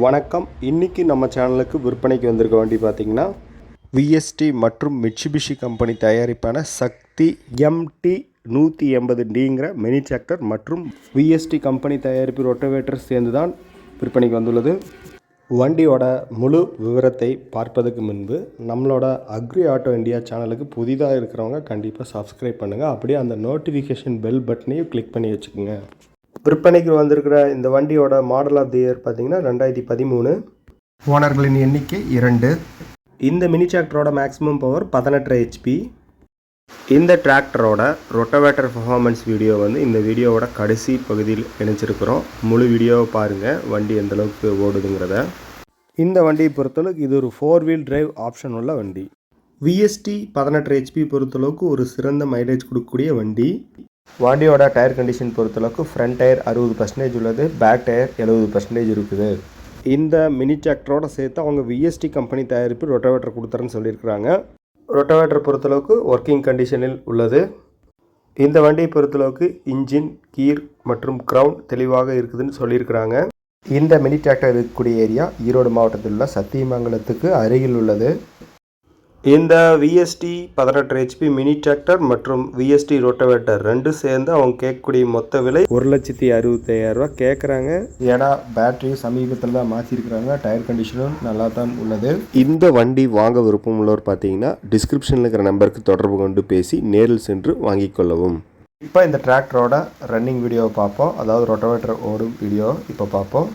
வணக்கம். இன்னைக்கு நம்ம சேனலுக்கு விற்பனைக்கு வந்திருக்க வண்டி பார்த்தீங்கன்னா விஎஸ்டி மற்றும் மிட்சுபிஷி கம்பெனி தயாரிப்பான சக்தி எம்டி நூற்றி எண்பது டிங்கிற மினி டிராக்டர் மற்றும் விஎஸ்டி கம்பெனி தயாரிப்பு ரொட்டவேட்டர் சேர்ந்து தான் விற்பனைக்கு வந்துள்ளது. வண்டியோட முழு விவரத்தை பார்ப்பதற்கு முன்பு நம்மளோட அக்ரி ஆட்டோ இந்தியா சேனலுக்கு புதிதாக இருக்கிறவங்க கண்டிப்பாக சப்ஸ்கிரைப் பண்ணுங்கள் அப்படியே அந்த நோட்டிஃபிகேஷன் பெல் பட்டனையும் கிளிக் பண்ணி வச்சுக்கோங்க. விற்பனைக்கு வந்திருக்கிற இந்த வண்டியோட மாடல் ஆஃப் தி இயர் பார்த்தீங்கன்னா ரெண்டாயிரத்தி பதிமூணு. ஓனர்களின் எண்ணிக்கை இரண்டு. இந்த மினி டிராக்டரோட மேக்ஸிமம் பவர் பதினெட்டு ஹெச்பி இந்த டிராக்டரோட ரொட்டவேட்டர் பர்ஃபார்மன்ஸ் வீடியோ வந்து இந்த வீடியோவோட கடைசி பகுதியில் இணைச்சிருக்கிறோம் முழு வீடியோவை பாருங்கள் வண்டி எந்த அளவுக்கு ஓடுதுங்கிறத. இந்த வண்டியை பொறுத்தளவுக்கு இது ஒரு ஃபோர் வீல் டிரைவ் ஆப்ஷன் உள்ள வண்டி. விஎஸ்டி பதினெட்டு ஹெச்பி பொறுத்தளவுக்கு ஒரு சிறந்த மைலேஜ் கொடுக்கக்கூடிய வண்டி. வண்டியோட டயர் கண்டிஷன் பொறுத்தளவுக்கு ஃப்ரண்ட் டயர் அறுபது பர்சன்டேஜ் உள்ளது பேக் டயர் எழுபது பர்சன்டேஜ் இருக்குது. இந்த மினி டிராக்டரோட சேர்த்து அவங்க விஎஸ்டி கம்பெனி தயாரிப்பு ரொட்டவேட்டர் கொடுத்துறேன்னு சொல்லியிருக்கிறாங்க. ரொட்டவேட்டர் பொறுத்தளவுக்கு ஒர்க்கிங் கண்டிஷனில் உள்ளது. இந்த வண்டியை பொறுத்தளவுக்கு இன்ஜின் கீர் மற்றும் க்ரௌண்ட் தெளிவாக இருக்குதுன்னு சொல்லியிருக்கிறாங்க. இந்த மினி டிராக்டர் இருக்கக்கூடிய ஏரியா ஈரோடு மாவட்டத்தில் உள்ள சத்தியமங்கலத்துக்கு அருகில் உள்ளது. இந்த விஎஸ்டி பதினெட்டு ஹெச்பி மினி டிராக்டர் மற்றும் விஎஸ்டி ரோட்டவேட்டர் ரெண்டும் சேர்ந்து அவங்க கேட்கக்கூடிய மொத்த விலை ஒரு லட்சத்தி அறுபத்தையாயிரம் ரூபா கேட்குறாங்க. ஏன்னா பேட்டரியும் சமீபத்தில் தான் மாற்றிருக்கிறாங்க டயர் கண்டிஷனும் நல்லா தான் உள்ளது. இந்த வண்டி வாங்க விருப்பம் உள்ளவர் பார்த்தீங்கன்னா டிஸ்கிரிப்ஷனில் இருக்கிற நம்பருக்கு தொடர்பு கொண்டு பேசி நேரில் சென்று வாங்கிக் கொள்ளவும். இப்போ இந்த டிராக்டரோட ரன்னிங் வீடியோவை பார்ப்போம். அதாவது ரொட்டவேட்டர் ஓடும் வீடியோ இப்போ பார்ப்போம்.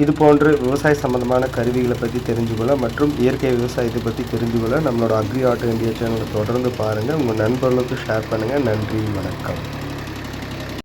இது போன்று விவசாய சம்பந்தமான கருவிகளை பற்றி தெரிஞ்சுக்கொள்ள மற்றும் இயற்கை விவசாயத்தை பற்றி தெரிஞ்சுக்கொள்ள நம்மளோட அக்ரி ஆட்டோ இந்தியா சேனலை தொடர்ந்து பாருங்கள் உங்கள் நண்பர்களுக்கு ஷேர் பண்ணுங்கள் நன்றி வணக்கம்.